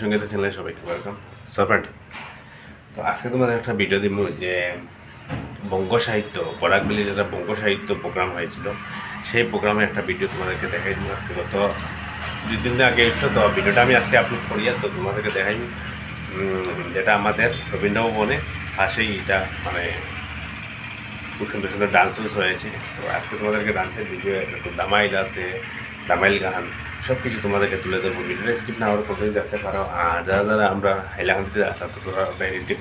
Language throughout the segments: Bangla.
মাই চ্যানেল সবাইকে ওয়েলকাম সো তো আজকে তোমাদের একটা ভিডিও দিব যে বঙ্গ সাহিত্য, বরাক বিলে যেটা বঙ্গ সাহিত্য প্রোগ্রাম হয়েছিল, সেই প্রোগ্রামে একটা ভিডিও তোমাদেরকে দেখাই দিব আজকে। গত দুই দিন আগে এসছো, তো ভিডিওটা আমি আজকে আপলোড করি তো তোমাদেরকে দেখাই যেটা আমাদের রবীন্দ্র ভবনে পাশেই এটা মানে খুব সুন্দর সুন্দর ডান্সেস হয়েছে। তো আজকে তোমাদেরকে ডান্সের ভিডিও একটু দামাইল আছে, দামাইল গান সব কিছু তোমাদেরকে তুলে ধরবো। ভিডিওটা স্কিপ না হওয়ার পর্যন্ত দেখতে পারো। আর যারা যারা আমরা হাইলাকান্দিতে আসলাম তো তোরা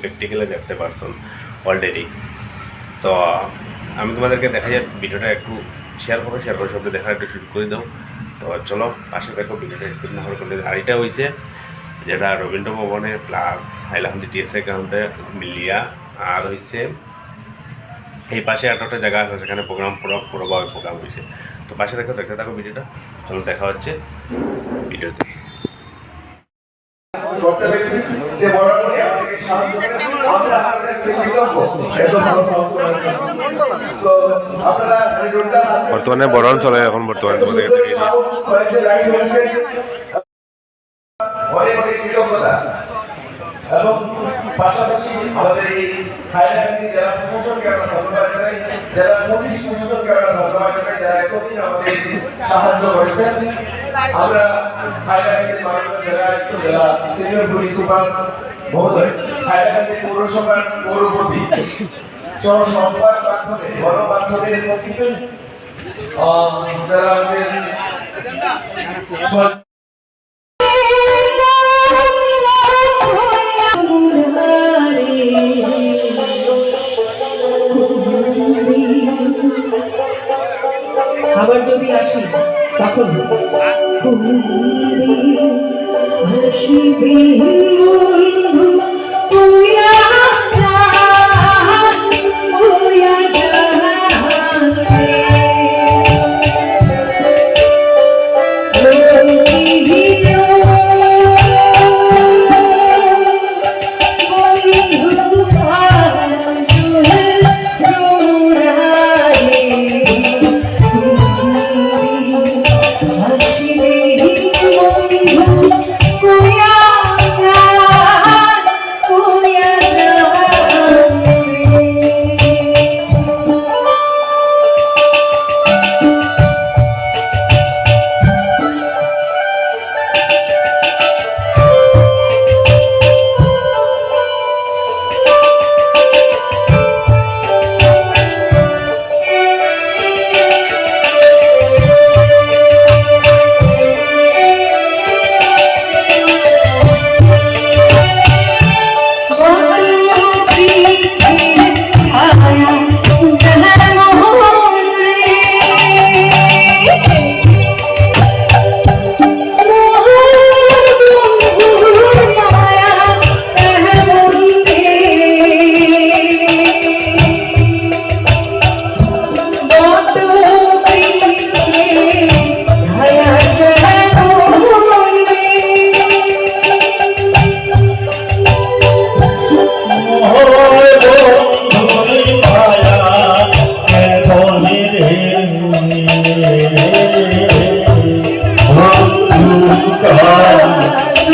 প্র্যাকটিক্যালে দেখতে পারছ অলরেডি তো, আমি তোমাদেরকে দেখা যায় ভিডিওটা একটু শেয়ার করো শেয়ার করে সবটা দেখার একটু শুরু করে দাও। তো চলো, পাশে দেখো ভিডিওটা স্কিপ না হওয়ার পর্যন্ত আর এটা হয়েছে যেটা রবীন্দ্র ভবনে প্লাস হাইলাকান্দি টিএসএ গ্রাউন্ডে মিলিয়া। আর হয়েছে এই পাশে একটা জায়গা আছে, সেখানে প্রোগ্রাম পুরো পুরোভাবে প্রোগ্রাম হয়েছে তো পাশে দেখো দেখতে থাকো ভিডিওটা। চলো দেখা হচ্ছে ভিডিওতে। বড় বর্তমানে বরণ চলে এখন বর্তমানে কৃতজ্ঞতা এবং পাশাপাশি আমাদের এই হাইলাকান্দি জেলা প্রশাসনকে আমরা ধন্যবাদ জানাই জেলা পুলিশ প্রশাসনকে আমরা ধন্যবাদ সাহায্য করেছেন আমরা হাইলাকান্দি মাননীয় জেলা আয়ুক্ত জেলা সিনিয়র পুলিশ সুপার মহোদয় হাইলাকান্দি পৌরসভার পৌরপতি সহ মাধ্যমে গণমাধ্যমের পক্ষে যারা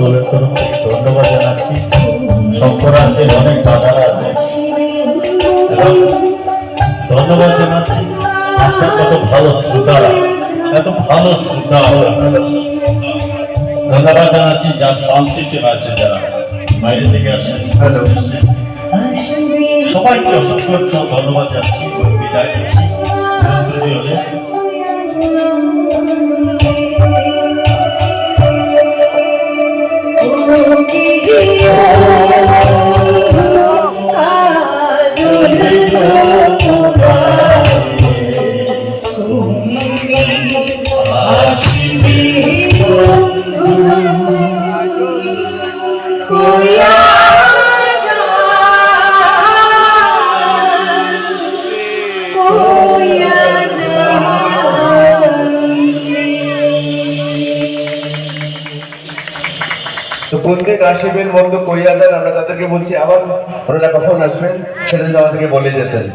পুরো দলের ধন্যবাদ জানাচ্ছি। শঙ্কর আছে অনেক দাদারা আছে। ধন্যবাদ জানাচ্ছি। আপনার কত ভালো শ্রোতারা এত ভালো শ্রোতা ধন্যবাদ জানাচ্ছি যার সাউন্ড সিস্টেম আছে যারা বাইরে থেকে আসেন সবাইকে অসংখ্য ধন্যবাদ জানাচ্ছি। বিদায় দিচ্ছি Hallelujah. তৈরি আসিবেন বন্ধু কইয়া দেন আমরা তাদেরকে বলছি আবার ওনারা কখন আসবেন সেটা যদি আমাদেরকে বলে যেতেন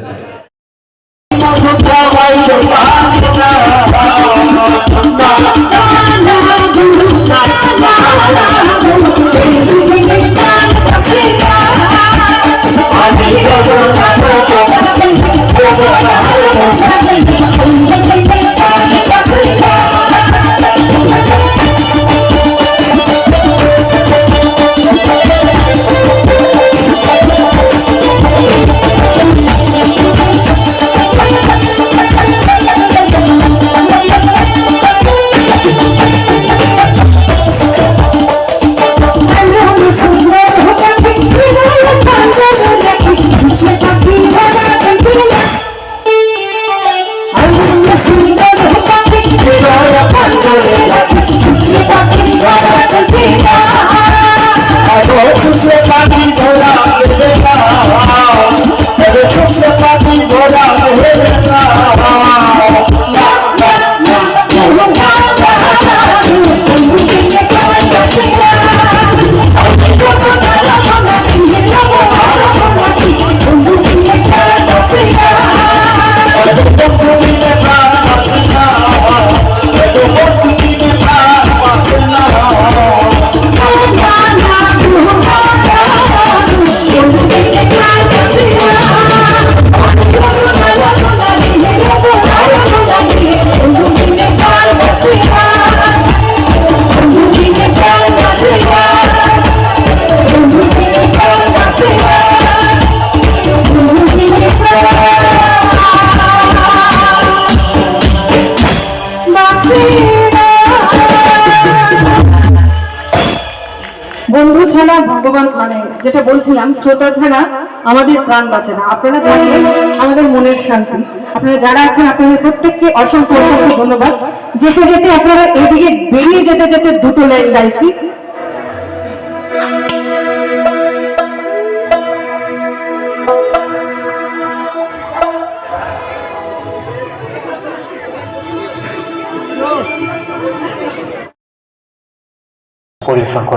বন্ধু ছাড়া ভগবান মানে যেটা বলছিলাম, শ্রোতা ছাড়া আমাদের প্রাণ বাঁচে না। আপনারা থাকলে আমাদের মনের শান্তি। আপনারা যারা আছেন, আপনাদের প্রত্যেককে অসংখ্য অসংখ্য ধন্যবাদ। যেতে যেতে আপনারা এদিকে বেরিয়ে যেতে যেতে দুটো লাইন গাইছি।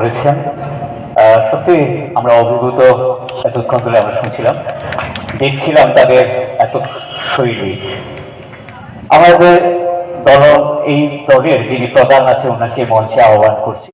করেছেন। সত্যি আমরা অভিভূত এতক্ষণ ধরে আমরা শুনছিলাম। দেখছিলাম তাদের এত শৈলী। আমাদের দল এই দলের যিনি প্রধান আছে, ওনাকে মঞ্চে আহ্বান করছি।